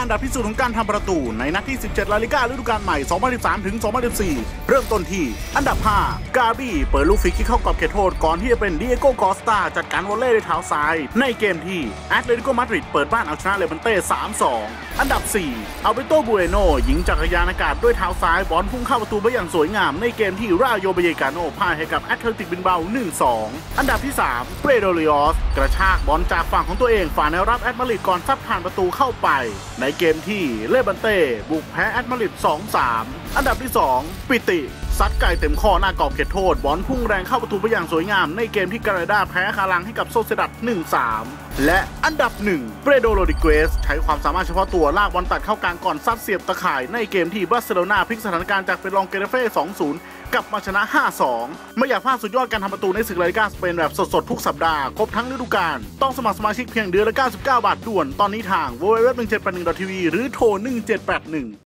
อันดับที่สุดของการทำประตูในนัดที่ 17 ลาลิก้าฤดูกาลใหม่ 2013 ถึง 2014 เริ่มต้นที่ อันดับ 5 กาบี้เปิดลูกฟรีคิกเข้ากรอบเขตโทษก่อนที่จะเป็นดิเอโกกอสตาจัดการวอลเล่ด้วยเท้าซ้าย ในเกมที่แอตเลติโกมาดริดเปิดบ้านเอาชนะเลบันเต้ 3-2 อันดับ 4 อัลเบโตบูเอโนยิงจักรยานอากาศด้วยเท้าซ้ายบอลพุ่งเข้าประตูไปอย่างสวยงาม ในเกมที่ราโยเบเยกาโนพ่ายให้กับแอตเลติกบินเบา 1-2 อันดับที่ 3 เปรโดริออสกระชากบอลจากฝั่งของตัวเองฝ่าแนวรับแอตมาดริดก่อนซัดผ่านประตูเข้าไป ในเกมที่เลบันเต้บุกแพ้แอตมาดริด2-3 อันดับที่ 2 ปิติซัดไก่เต็มข้อหน้ากรอบเขตโทษบอลพุ่งแรงเข้าประตูไปอย่างสวยงาม ในเกมที่การาดาแพ้คาลังให้กับโซเซดัด1-3 และอันดับ 1 เปรโดโรดิเกส ใช้ความสามารถเฉพาะตัวลากบอลตัดเข้ากลางก่อนซัดเสียบตะข่ายในเกมที่บาร์เซโลนาพลิกสถานการณ์จากเป็นรองเกเรเฟ่2-0 กลับมาชนะ 5-2 ไม่อยากพลาดสุดยอดการทำประตูในศึกลาลิกาสเปนแบบสดๆทุกสัปดาห์ครบทั้งฤดูกาลต้องสมัครสมาชิกเพียงเดือนละ 99 บาทด่วนตอนนี้ทาง www1781.tv หรือโทร1781